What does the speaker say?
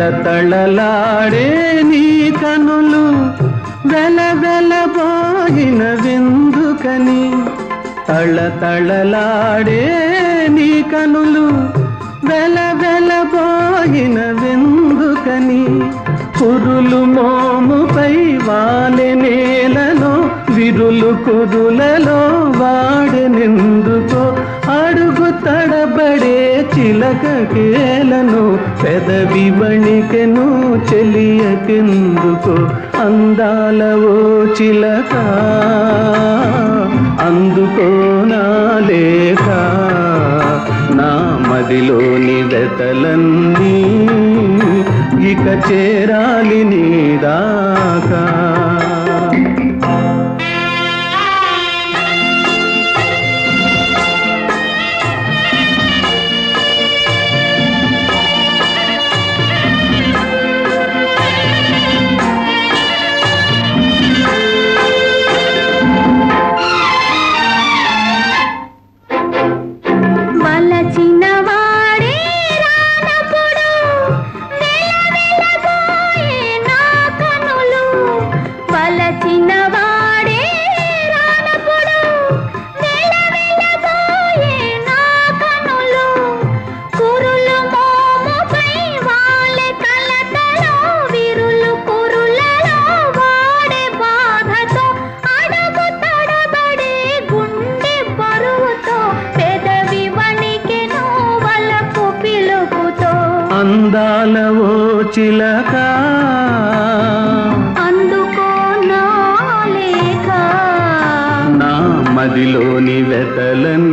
తళతళలాడే నీ కనులు వెల వెలబోయిన విందుకని తళతళలాడే నీ కనులు వెల వెలబోయిన విందుకని కురులు మోముపై వాలె నేలలో విరులు కురులలో వాడెనెందుకో తడబడే చిలక కేలను పెదవి వణికెను చెలియకెందుకు అందాలవో చిలక? అందుకో నా లేఖ నా మదిలోని వెతలన్నీ ఇక చేరాలి నీదాకా అందాల ఓ చిలక. అందుకో నా మదిలోని వెతలన్నీ